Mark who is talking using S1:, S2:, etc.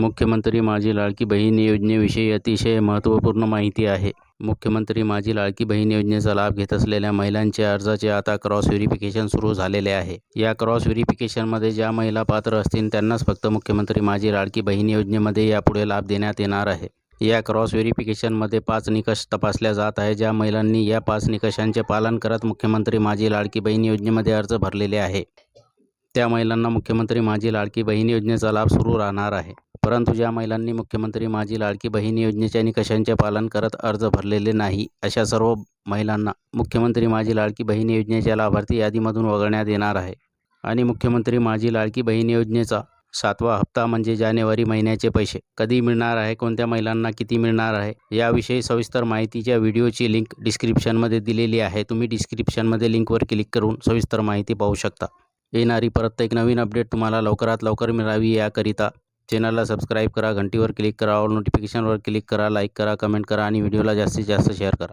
S1: मुख्यमंत्री माझी लाडकी बहीण योजनेविषयी अतिशय महत्त्वपूर्ण माहिती आहे. मुख्यमंत्री माझी लाडकी बहीण योजनेचा लाभ घेत असलेल्या महिलांच्या अर्जाचे आता क्रॉस व्हेरिफिकेशन सुरू झालेले आहे. या क्रॉस व्हेरिफिकेशनमध्ये ज्या महिला पात्र असतील त्यांनाच फक्त मुख्यमंत्री माझी लाडकी बहीण योजनेमध्ये यापुढे लाभ देण्यात येणार आहे. या क्रॉस व्हेरिफिकेशनमध्ये पाच निकष तपासल्या जात आहे ज्या महिलांनी या पाच निकषांचे पालन करत मुख्यमंत्री माझी लाडकी बहीण योजनेमध्ये अर्ज भरलेले आहे. त्या महिलांना मुख्यमंत्री माझी लाडकी बहीण योजनेचा लाभ सुरू राहणार आहे. परंतु ज्या महिलांनी मुख्यमंत्री माझी लाडकी बहीण योजनेच्या निकषांचे पालन करत अर्ज भरलेले नाही अशा सर्व महिलांना मुख्यमंत्री माझी लाडकी बहीण योजनेच्या लाभार्थी यादीमधून वगळण्यात येणार आहे. आणि मुख्यमंत्री माझी लाडकी बहीण योजनेचा सातवा हप्ता म्हणजे जानेवारी महिन्याचे पैसे कधी मिळणार आहे कोणत्या महिलांना किती मिळणार आहे याविषयी सविस्तर माहितीच्या व्हिडिओची लिंक डिस्क्रिप्शनमध्ये दिलेली आहे. तुम्ही डिस्क्रिप्शनमध्ये लिंकवर क्लिक करून सविस्तर माहिती पाहू शकता. येणारी परत एक नवीन अपडेट तुम्हाला लवकरात लवकर मिळावी याकरिता चॅनलला सबस्क्राईब करा घंटीवर क्लिक करा ऑल नोटिफिकेशनवर क्लिक करा लाईक करा कमेंट करा आणि व्हिडिओला जास्तीत जास्त शेअर करा.